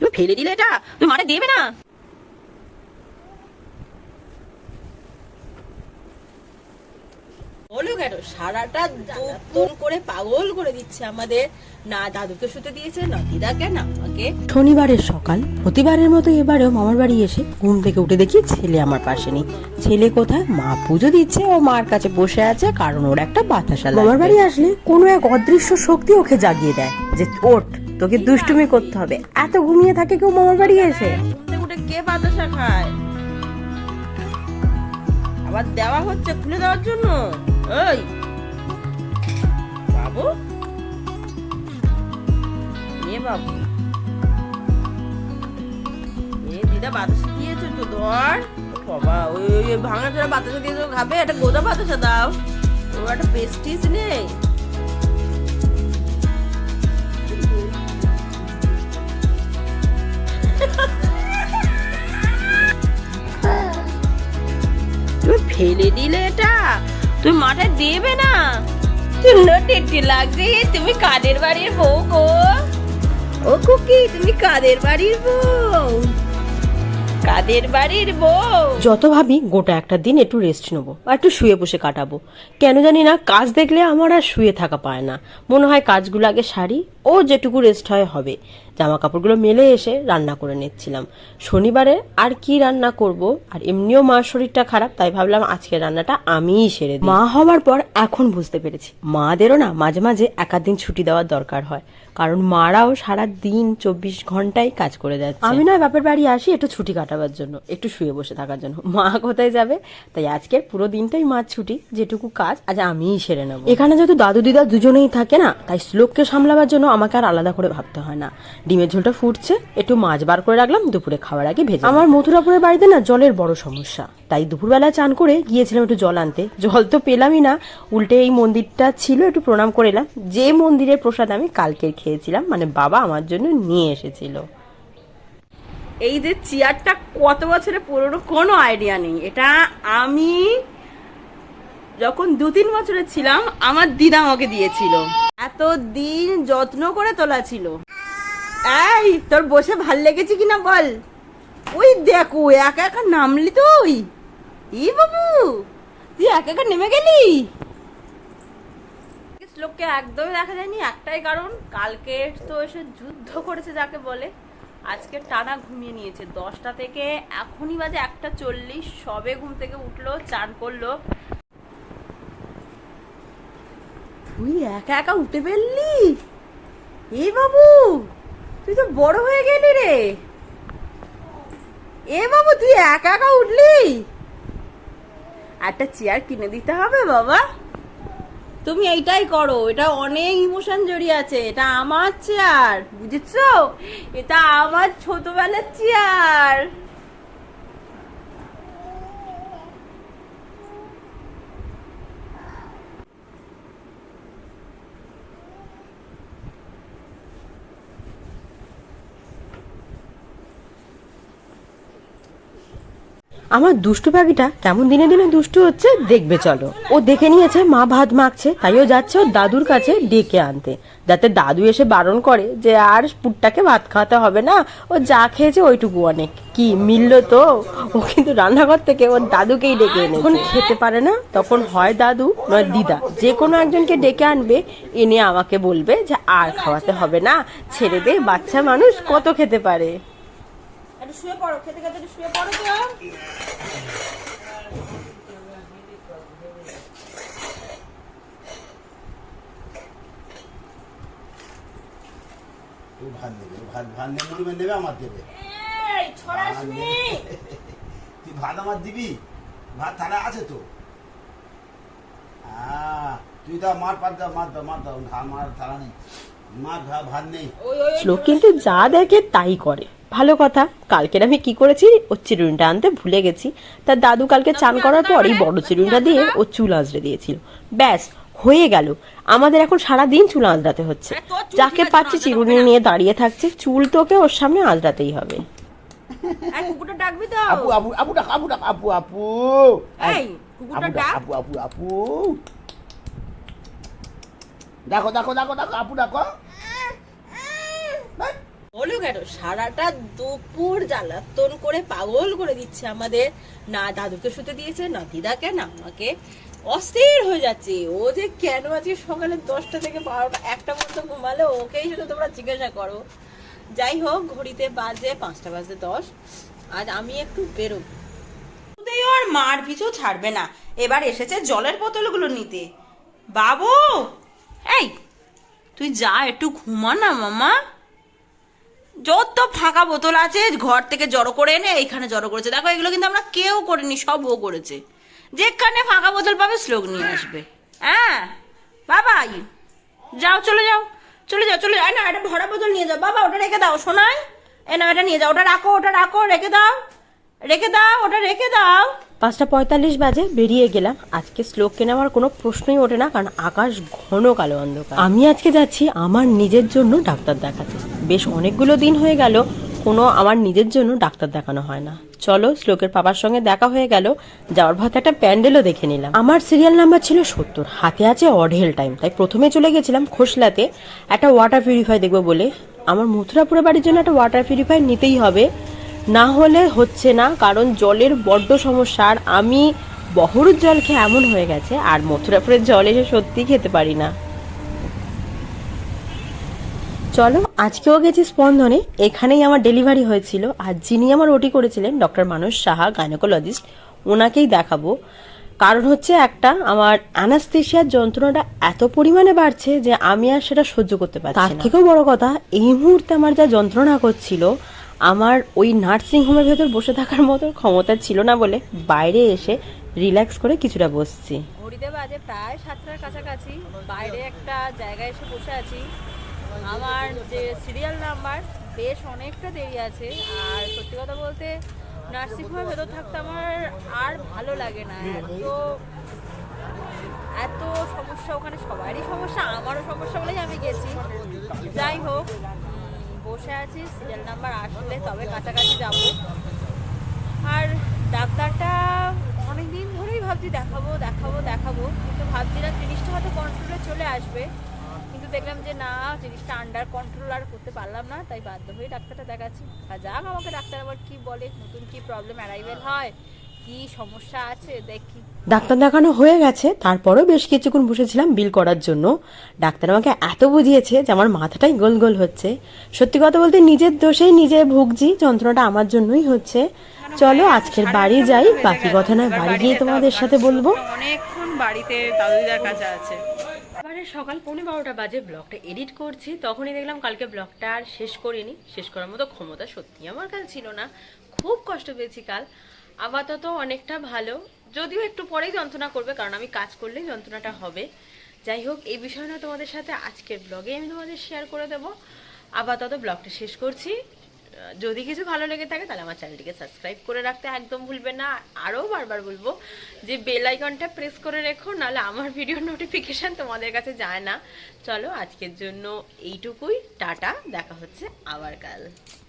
তুমি ফেলে দিলে এটা? তুমি মাঠে দেবে না? বলো কেন? সারাটা করে পাগল করে দিচ্ছে আমাদের। না দাদুকে শুতে দিয়েছে না দিদাকে না আমাকে। শনিবারের সকাল প্রতিবারের মতো এবারেও মামার বাড়ি এসে ঘুম থেকে উঠে দেখি ছেলে আমার পাশে নেই। ছেলে কোথায়? মা পুজো দিচ্ছে ও মার কাছে বসে আছে কারণ ওর একটা বাতাসা মামার বাড়ি আসলে কোনো এক অদৃশ্য শক্তি ওকে জাগিয়ে দেয় যে ওঠ। তোকে দুষ্টুমি করতে হবে। এত ঘুমিয়ে থাকে কেউ মামার বাড়ি এসে। উঠে কে বাতাসা খায়? আবার দেওয়া হচ্ছে খুলে দেওয়ার জন্য? ওই বাবু? এ বাবু। এ দিদা বাতাসা দিয়েছে তো, ধর। বাবা, ওই ওই ভাঙা চোরা বাতাসা দিয়েছে খাবে। একটা গোদা বাতাসা দাও। ও একটা পেস্টিস নেই। ফেলে দিলে এটা? তুমি মাঠে দেবে না? সুন্দর লাগছে তুমি কাদের বাড়ির বউ গো? ও কুকি, তুমি কাদের বাড়ির বউ? কাদের বাড়ির বউ? যত ভাবি, গোটা একটা দিন একটু রেস্ট নেব আর একটু শুয়ে বসে কাটাবো। কেন জানি না, কাজ দেখলে আমার আর শুয়ে থাকা পায় না। মনে হয় কাজগুলো আগে সারি, ও যেটুকু রেস্ট হয় হবে। জামা কাপড়গুলো মেলে এসে রান্না করে নিচ্ছিলাম। শনিবারে আর কি রান্না করব? আর এমনিও মার শরীরটা খারাপ তাই ভাবলাম আজকে রান্নাটা আমিই সেরে মা হওয়ার পর এখন বুঝতে পেরেছি। মাদেরও না মাঝে মাঝে একাধ দিন ছুটি দেওয়ার দরকার হয়। কারণ মারাও সারা দিন চব্বিশ ঘন্টাই কাজ করে যাচ্ছে। আমি নয় বাপের বাড়ি আসি একটু ছুটি কাটাবার জন্য একটু শুয়ে বসে থাকার জন্য। মা কোথায় যাবে? তাই আজকের পুরো দিনটাই মার ছুটি যেটুকু কাজ আজ আমিই সেরে নেব। এখানে যেহেতু দাদু দিদা দুজনেই থাকে না তাই শ্লোককে সামলাবার জন্য আমাকে আর আলাদা করে ভাবতে হয় না। ডিমের ঝোলটা ফুটছে একটু মাছ বার করে রাখলাম দুপুরে খাওয়ার আগে ভেজে আমার মথুরাপুরের বাড়িতে না জলের বড় সমস্যা তাই দুপুরবেলা চান করে গিয়েছিলাম একটু জল আনতে। জল তো পেলামই না উল্টে এই মন্দিরটা ছিল একটু প্রণাম করে এলাম। যে মন্দিরের প্রসাদ আমি কালকের খেয়েছিলাম মানে বাবা আমার জন্য নিয়ে এসেছিল। এই যে চেয়ারটা কত বছরের পুরনো কোনো আইডিয়া নেই। এটা আমি যখন দু তিন বছরের ছিলাম আমার দিদা আমাকে দিয়েছিল। এত দিন যত্ন করে তোলা ছিল। এই তোর বসে ভালো লেগেছে কিনা বল। ওই দেখো একা একা নামলি তুই ই বাবু তুই একা একা নেমে গেলি? শ্লোককে একদমই দেখা যায়নি একটাই কারণ কালকে তো এসে যুদ্ধ করেছে যাকে বলে আজকে টানা ঘুমিয়ে নিয়েছে। দশটা থেকে এখনই বাজে একটা চল্লিশ সবে ঘুম থেকে উঠল চান করল। তুই একা একা উঠে ফেললি? এই বাবু! তুই তো বড় হয়ে গেলি রে। এ বাবু, তুই একা একা উঠলি? একটা চেয়ার কিনে দিতে হবে বাবা। তুমি এইটাই করো, এটা অনেক ইমোশন জড়িয়ে আছে, এটা আমার চেয়ার বুঝেছ? এটা আমার ছোটবেলার চেয়ার আমার দুষ্টু পাখিটা কেমন দিনে দিনে দুষ্টু হচ্ছে, দেখবে চলো। ও দেখে নিয়েছে, মা ভাত মাখছে, তাই ও যাচ্ছে ওর দাদুর কাছে ডেকে আনতে। যাতে দাদু এসে বারণ করে যে, আর পুটটাকে ভাত খাওয়াতে হবে না, ও যা খেয়েছে ওইটুকু অনেক। কি মিললো তো? ও কিন্তু রান্নাঘর থেকে ওর দাদুকেই ডেকে এনে যখন খেতে পারে না, তখন হয় দাদু নয় দিদা। যে কোনো একজনকে ডেকে আনবে, এনে আমাকে বলবে যে, আর খাওয়াতে হবে না, ছেড়ে দে, বাচ্চা মানুষ কত খেতে পারে? একটু শুয়ে পড়ো খেতে খেতে একটু শুয়ে পড়ো তো। ভাত নেবে ভাত ভাত নেবে নেবে নেবে আমার দেবে। তুই ভাত আমার দিবি? ভাত থালা আছে তো? তুই দাও মার পাত দাও মার দাও মার দাও মার থালা নেই। মার ভা- ভাত নেই। কিন্তু যা দেখে তাই করে। ভালো কথা কালকের আমি কি করেছি? ওর চিরুনিটা আনতে ভুলে গেছি। তার দাদু কালকে চান করার পরই বড় চিরুনিটা দিয়ে ও চুল আঁচড়ে দিয়েছিল। ব্যাস হয়ে গেল। আমাদের এখন সারা দিন চুল আঁচড়াতে হচ্ছে। যাকে পাচ্ছি চিরুনি নিয়ে দাঁড়িয়ে থাকছে চুল তোকে ওর সামনে আঁচড়াতেই হবে। ডাকবি তো। আপু আপু আপু ডাক আপু ডাক আপু আপু। এই কুকুরটা আপু ডাক, ডাক। আপু আপু আপু দেখো দেখো দেখো দেখো আপু ডাকো বলি কেন? সারাটা দুপুর জ্বালাতন করে পাগল করে দিচ্ছে আমাদের। না দাদুকে শুতে দিয়েছে, না দিদাকে, না আমাকে। অস্থির হয়ে যাচ্ছে। ও যে কেন আজকে সকালে দশটা থেকে বারোটা, একটা পর্যন্ত ঘুমালে? ওকেই শুধু তোমরা জিজ্ঞাসা করো। যাই হোক, ঘড়িতে বাজে পাঁচটা, বাজে দশ। আজ আমি একটু বেরোবো। ওর মার পিছু ছাড়বে না। এবার এসেছে জলের বোতলগুলো নিতে। বাবু! এই, তুই যা, একটু ঘুমা না মামা। যত ফাঁকা বোতল আছে ঘর থেকে জড়ো করে এনে এইখানে জড়ো করেছে। দেখো এগুলো কিন্তু আমরা কেউ করিনি সব ও করেছে। যেখানে ফাঁকা বোতল পাবে শ্লোক নিয়ে আসবে। হ্যাঁ? বাবাই যাও চলে যাও চলে যাও চলে যাও। না এটা ভরা বোতল নিয়ে যাও। বাবা ওটা রেখে দাও শোনাই এ না এটা নিয়ে যাও ওটা রাখো ওটা রাখো রেখে দাও রেখে দাও ওটা রেখে দাও। পাঁচটা পঁয়তাল্লিশ বাজে বেরিয়ে গেলাম। আজকে শ্লোককে নেওয়ার কোনো প্রশ্নই ওঠে না কারণ আকাশ ঘন কালো অন্ধকার। আমি আজকে যাচ্ছি আমার নিজের জন্য ডাক্তার দেখাতে। বেশ অনেকগুলো দিন হয়ে গেল, কোনো আমার নিজের জন্য ডাক্তার দেখানো হয় না। চলো, শ্লোকের পাপার সঙ্গে দেখা হয়ে গেল, যাওয়ার পথে একটা প্যান্ডেলও দেখে নিলাম। আমার সিরিয়াল নাম্বার ছিল সত্তর, হাতে আছে অঢেল টাইম তাই প্রথমে চলে গেছিলাম খোসলাতে একটা ওয়াটার পিউরিফাই দেখব বলে। আমার মথুরাপুরে বাড়ির জন্য একটা ওয়াটার পিউরিফাই নিতেই হবে, না হলে হচ্ছে না, কারণ জলের বড্ড সমস্যা, আর আমি বহরুর জল খেয়ে এমন হয়ে গেছে, আর মথুরাপুরের জল এসে সত্যি খেতে পারি না। চলো আজকেও গেছি স্পন্দনে। এখানেই আমার ডেলিভারি হয়েছিল। আর যিনি আমার ওটি করেছিলেন ডক্টর মানস সাহা গাইনোকোলজিস্ট ওনাকেই দেখাবো। কারণ হচ্ছে একটা আমার অ্যানাস্থেশিয়ার যন্ত্রণাটা এত পরিমাণে বাড়ছে যে আমি আর সেটা সহ্য করতে পারছি তার থেকেও বড় কথা এই মুহূর্তে আমার যা যন্ত্রণা করছিল আমার ওই নার্সিং হোমের ভেতর বসে থাকার মতো ক্ষমতা ছিল না বলে বাইরে এসে রিল্যাক্স করে কিছুটা বসছি। ঘড়িতে বাজে প্রায় সাতটার কাছাকাছি। বাইরে একটা জায়গায় এসে বসে আছি। আমার যে সিরিয়াল নাম্বার বেশ অনেকটা দেরি আছে। আর সত্যি কথা বলতে নার্সিংহোমের ভেতর থাকতে আমার আর ভালো লাগে না। এত এত সমস্যা ওখানে, সবারই সমস্যা, আমারও সমস্যা বলেই আমি গেছি। যাই হোক বসে আছি সিরিয়াল নাম্বার আসলে তবে কাছাকাছি যাব। আর ডাক্তারটা অনেক দিন ধরেই ভাবছি দেখাবো দেখাবো দেখাবো। কিন্তু ভাবছিলাম জিনিসটা হয়তো কন্ট্রোলে চলে আসবে। দেখলাম যে না জিনিসটা আন্ডার কন্ট্রোল আর করতে পারলাম না তাই বাধ্য হয়ে ডাক্তারটা দেখাচ্ছি। আর যাক আমাকে ডাক্তার আবার কি বলে নতুন কি প্রবলেম অ্যারাইভেল হয় কি সমস্যা আছে দেখি। ডাক্তার দেখানো হয়ে গেছে তারপরেও বেশ কিছুক্ষণ বসেছিলাম বিল করার জন্য। ডাক্তার আমাকে এত বুঝিয়েছে যে আমার মাথাটাই গোল গোল হচ্ছে। সত্যি কথা বলতে নিজের দোষেই নিজে ভুগছি যন্ত্রণাটা আমার জন্যই হচ্ছে। চলো আজকের বাড়ি যাই বাকি কথা নয় বাড়ি গিয়ে তোমাদের সাথে বলব। অনেকক্ষণ বাড়িতে দাদুদিদার কাছে আছে। এবারে সকাল পৌনে বারোটা বাজে, ব্লগটা এডিট করছি। তখনই দেখলাম কালকে ব্লগটা আর শেষ করিনি। শেষ করার মতো ক্ষমতা সত্যি আমার কাল ছিল না। খুব কষ্ট পেয়েছি কাল। আপাতত অনেকটা ভালো। যদিও একটু পরেই যন্ত্রণা করবে, কারণ আমি কাজ করলেই যন্ত্রণাটা হবে। যাই হোক, এই বিষয় না তোমাদের সাথে আজকের ব্লগে আমি তোমাদের শেয়ার করে দেবো। আপাতত ব্লগটা শেষ করছি। যদি কিছু ভালো লেগে থাকে, তাহলে আমার চ্যানেলটিকে সাবস্ক্রাইব করে রাখতে একদম ভুলবে না। আরও বারবার বলব যে বেল আইকনটা প্রেস করে রেখো, নাহলে আমার ভিডিও নোটিফিকেশান তোমাদের কাছে যায় না। চলো, আজকের জন্য এইটুকুই। টাটা, দেখা হচ্ছে আবার কাল।